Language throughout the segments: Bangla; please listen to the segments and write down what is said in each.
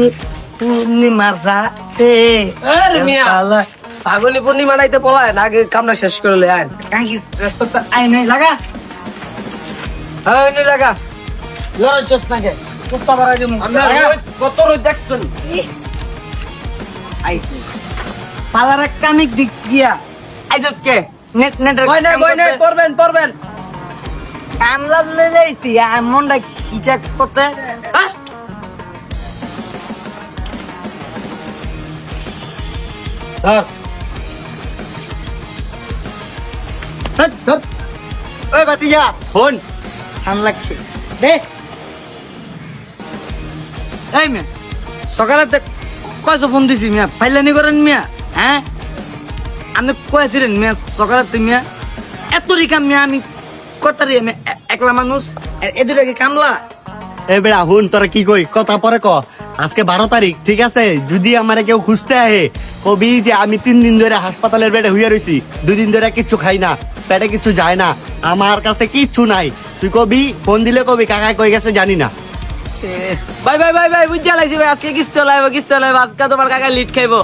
পূর্ণি পূর্ণিমার রাতে। ফাগুনি পূর্ণিমা নাইতে পলায় না আগে কামনা শেষ করলে কাঙ্কিস আই নাই লাগা। নি লাগা। লড়াই চোস লাগা। রোজ কত রোজ দেখছেন? আইছি। পালার কামিক দিক দিয়া। আইজত কে নেট নেট বই নাই বই নাই পড়বেন পড়বেন। কামলা লই যাইছি মনটা ইচ্ছা করতে। ধর। ওই বাতিজা ফোন। ঠান লাগছে। দে। এই মিয়া সকালে তো কয়সো ফোন দিছি মিয়া? ফাইলানি করেন মিয়া হ্যাঁ? আপনি কয়েছিলেন মিয়া সকালে তো মিয়া? এত রিকাম মিয়া আমি কতারি আমি একলা মানুষ? এ- এ কামলা? এ বেড়া হুন তোরা কি কই? কথা পরে ক। আজকে বারো তারিখ ঠিক আছে? যদি আমারে কেউ খুঁজতে আহে কবি যে আমি তিন দিন ধরে হাসপাতালের বেডে হইয়া রইছি দুই দিন ধরে কিচ্ছু খাই না পেটে কিছু যায় না আমার কাছে কিচ্ছু নাই। তুই কবি ফোন দিলে কবি কাকায় কই গেছে জানি না। ভাই ভাই ভাই ভাই বুঝা লাগছে ভাই আজকে কিস্তে লাইব কিস্তে লাইব আজকে তোমার কাকা লিট খাইবো।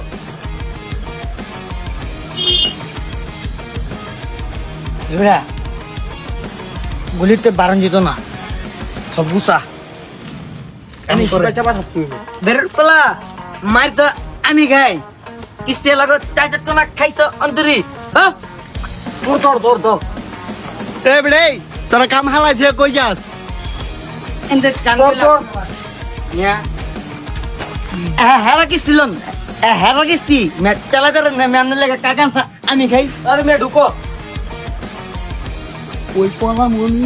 গুলিতে বারণ যেত না। সব গুসা আমি। চাপা থাকতে। বেরোর পেলা মার তো আমি খাই। ইচ্ছে লাগো চাচা তো না খাইছ অন্তরি হ্যাঁ ধর ধর ধর ধর এ বেড়ে তোরা কাম হালাই যে কই যাস। এন্ড কান ধর, ধর। ইয়া হেরা কি ছিলন হেরা কিস্তি। চালা করে আমি লেগে কাকান আমি খাই। আরে মেয়ে ঢুকো। ওই পলা মনি